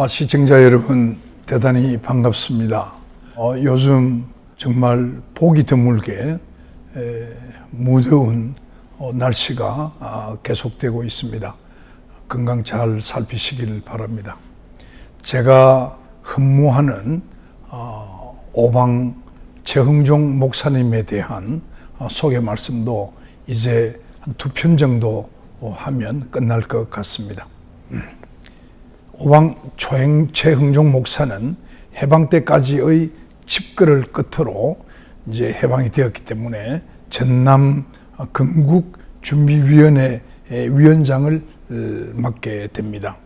아, 시청자 여러분 대단히 반갑습니다. 어, 요즘 정말 보기 드물게 에, 무더운 어, 날씨가 아, 계속되고 있습니다. 건강 잘 살피시길 바랍니다. 제가 근무하는 어, 오방 최흥종 목사님에 대한 어, 소개 말씀도 이제 한 두 편 정도 어, 하면 끝날 것 같습니다. 오방 초행 최흥종 목사는 해방 때까지의 집거를 끝으로 이제 해방이 되었기 때문에 전남 건국 준비위원회 위원장을 어, 맡게 됩니다.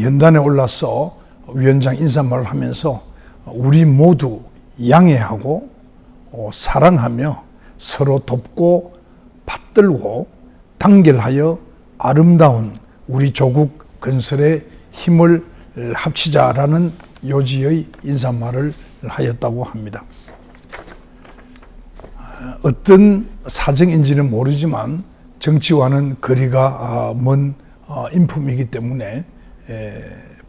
연단에 올라서 위원장 인사말을 하면서 우리 모두 양해하고 어, 사랑하며 서로 돕고 받들고 단결하여 아름다운 우리 조국 건설에 힘을 합치자라는 요지의 인사말을 하였다고 합니다. 어떤 사정인지는 모르지만 정치와는 거리가 먼 인품이기 때문에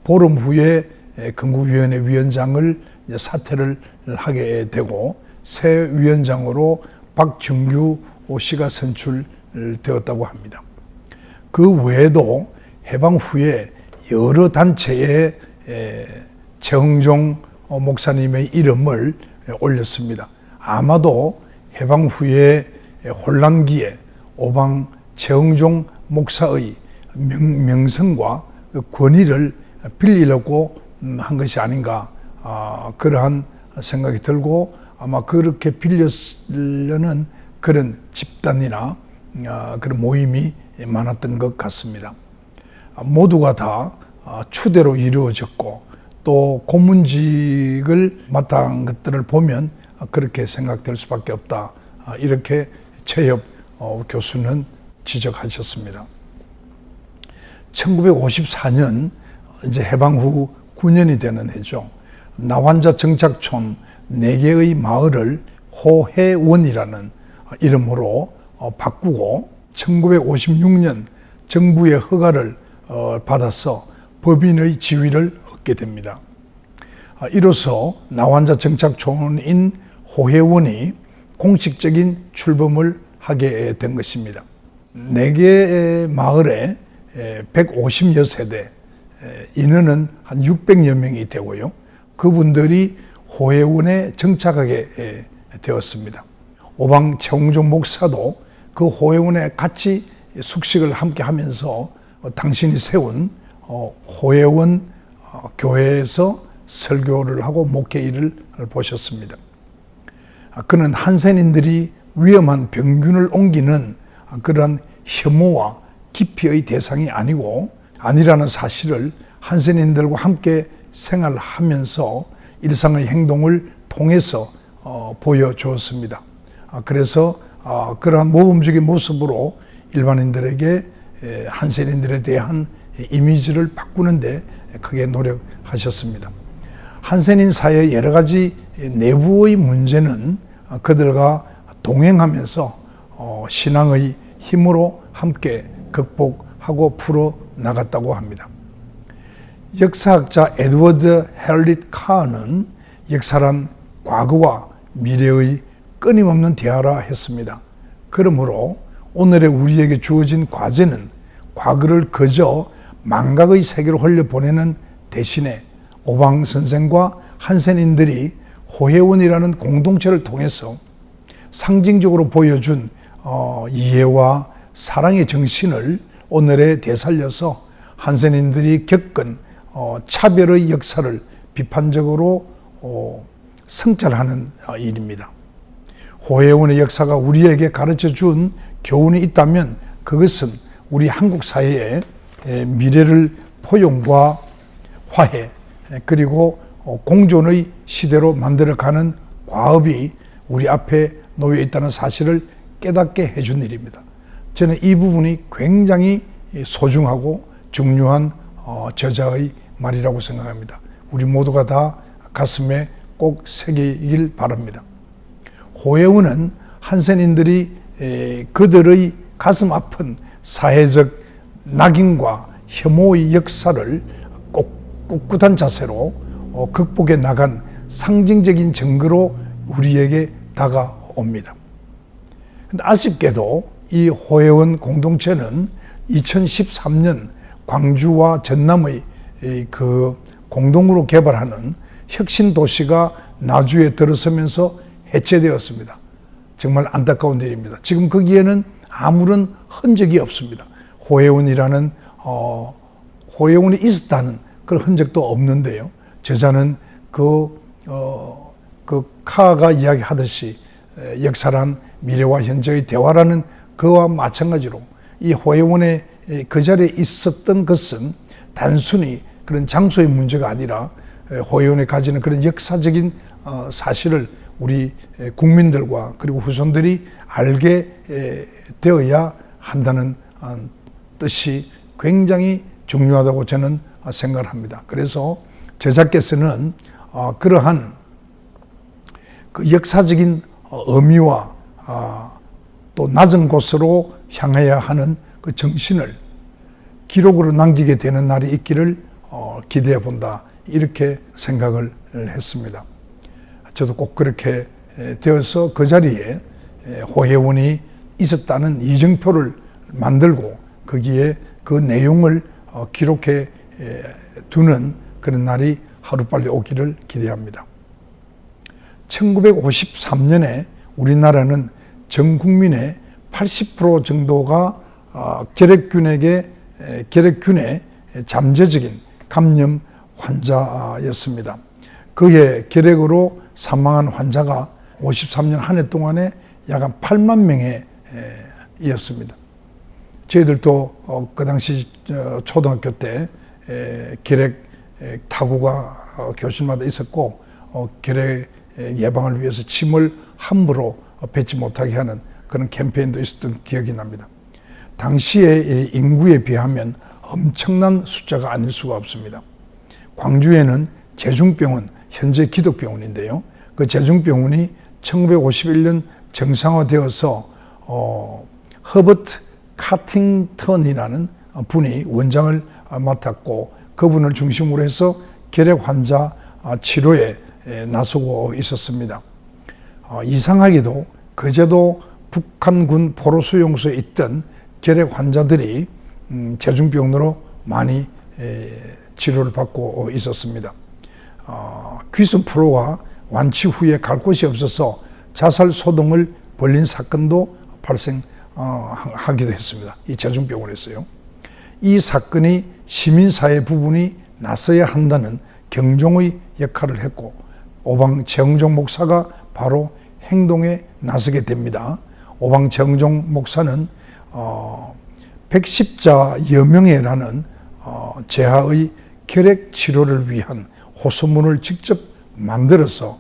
보름 후에 건국위원회 위원장을 사퇴를 하게 되고 새 위원장으로 박정규 씨가 선출되었다고 합니다. 그 외에도 해방 후에 여러 단체에 최흥종 목사님의 이름을 올렸습니다. 아마도 해방 후에 혼란기에 오방 최흥종 목사의 명, 성과그 권위를 빌리려고 한 것이 아닌가 아, 그러한 생각이 들고 아마 그렇게 빌려는 그런 집단이나 아, 그런 모임이 많았던 것 같습니다. 모두가 다 아, 추대로 이루어졌고 또 고문직을 맡은 것들을 보면 그렇게 생각될 수밖에 없다. 아, 이렇게 최엽 어, 교수는 지적하셨습니다. 1954년 이제 해방 후 9년이 되는 해죠. 나환자 정착촌 4개의 마을을 호해원이라는 이름으로 어, 바꾸고 1956년 정부의 허가를 어, 받아서 법인의 지위를 얻게 됩니다. 아, 이로써 나환자 정착촌인 호해원이 공식적인 출범을 하게 된 것입니다. 네 개의 마을에 150여 세대, 인원은 한 600여 명이 되고요. 그분들이 호해원에 정착하게 되었습니다. 오방 최홍종 목사도 그 호해원에 같이 숙식을 함께 하면서 당신이 세운 어, 호해원 어, 교회에서 설교를 하고 목회 일을 보셨습니다. 아, 그는 한센인들이 위험한 병균을 옮기는 그러한 혐오와 기피의 대상이 아니고 아니라는 사실을 한센인들과 함께 생활하면서 일상의 행동을 통해서 어, 보여주었습니다. 아, 그래서 어, 그러한 모범적인 모습으로 일반인들에게 에, 한센인들에 대한 이미지를 바꾸는데 크게 노력하셨습니다. 한센인 사회의 여러 가지 내부의 문제는 그들과 동행하면서 어, 신앙의 힘으로 함께 극복하고 풀어 나갔다고 합니다. 역사학자 에드워드 헬릿 카는 역사란 과거와 미래의 끊임없는 대화라 했습니다. 그러므로 오늘의 우리에게 주어진 과제는 과거를 그저 망각의 세계로 흘려보내는 대신에 오방 선생과 한센인들이 호혜원이라는 공동체를 통해서 상징적으로 보여준 어, 이해와 사랑의 정신을 오늘에 되살려서 한센인들이 겪은 어, 차별의 역사를 비판적으로 어, 성찰하는 어, 일입니다. 호혜원의 역사가 우리에게 가르쳐 준 교훈이 있다면 그것은 우리 한국 사회의 미래를 포용과 화해 그리고 어, 공존의 시대로 만들어가는 과업이 우리 앞에 놓여 있다는 사실을 깨닫게 해준 일입니다. 저는 이 부분이 굉장히 소중하고 중요한 어, 저자의 말이라고 생각합니다. 우리 모두가 다 가슴에 꼭 새기길 바랍니다. 호혜우는 한센인들이 그들의 가슴 아픈 사회적 낙인과 혐오의 역사를 꼭 꿋꿋한 자세로 어, 극복해 나간 상징적인 증거로 우리에게 다가옵니다. 근데 아쉽게도 이 호혜원 공동체는 2013년 광주와 전남의 이그 공동으로 개발하는 혁신 도시가 나주에 들어서면서 해체되었습니다. 정말 안타까운 일입니다. 지금 거기에는 아무런 흔적이 없습니다. 호혜원이라는 어, 호혜원이 있었다는 그런 흔적도 없는데요. 저자는 그, 어, 그 카가 이야기하듯이 에, 역사란 미래와 현재의 대화라는 그와 마찬가지로 이 호혜원의 에, 그 자리에 있었던 것은 단순히 그런 장소의 문제가 아니라 에, 호혜원에 가지는 그런 역사적인 어, 사실을 우리 에, 국민들과 그리고 후손들이 알게 에, 되어야 한다는 어, 뜻이 굉장히 중요하다고 저는 어, 생각을 합니다. 그래서 제작께서는 어, 그러한 그 역사적인 어, 의미와 아, 또 낮은 곳으로 향해야 하는 그 정신을 기록으로 남기게 되는 날이 있기를 어, 기대해 본다 이렇게 생각을 했습니다. 저도 꼭 그렇게 에, 되어서 그 자리에 에, 호혜원이 있었다는 이정표를 만들고 거기에 그 내용을 어, 기록해 에, 두는 그런 날이 하루빨리 오기를 기대합니다. 1953년에 우리나라는 전 국민의 80% 정도가 어, 결핵균에게 에, 결핵균의 잠재적인 감염 환자였습니다. 그해 결핵으로 사망한 환자가 53년 한 해 동안에 약 한 8만 명에 이었습니다. 저희들도 어, 그 당시 어, 초등학교 때 에, 결핵 에, 타구가 어, 교실마다 있었고 어, 결핵 에, 예방을 위해서 침을 함부로 어, 뱉지 못하게 하는 그런 캠페인도 있었던 기억이 납니다. 당시의 이 인구에 비하면 엄청난 숫자가 아닐 수가 없습니다. 광주에는 제중병원, 현재 기독병원인데요. 그 제중병원이 1951년 정상화되어서 어, 허버트 카팅턴이라는 분이 원장을 맡았고 그분을 중심으로 해서 결핵 환자 치료에 나서고 있었습니다. 어, 이상하게도 그제도 북한군 포로수용소에 있던 결핵 환자들이 음, 제중병으로 많이 에, 치료를 받고 있었습니다. 어, 귀순 프로가 완치 후에 갈 곳이 없어서 자살 소동을 벌린 사건도 발생하기도 했습니다. 이 제중병원에서요. 이 사건이 시민사회 부분이 나서야 한다는 경종의 역할을 했고 오방 최영종 목사가 바로 행동에 나서게 됩니다. 오방 최영종 목사는 어, 백십자 여명회라는 어, 제하의 결핵 치료를 위한 호수문을 직접 만들어서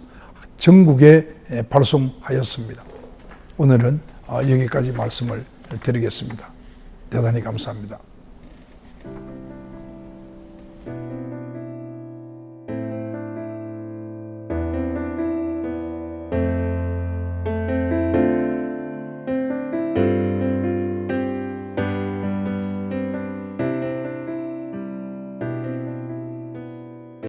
전국에 발송하였습니다. 오늘은 어, 여기까지 말씀을 드리겠습니다. 대단히 감사합니다.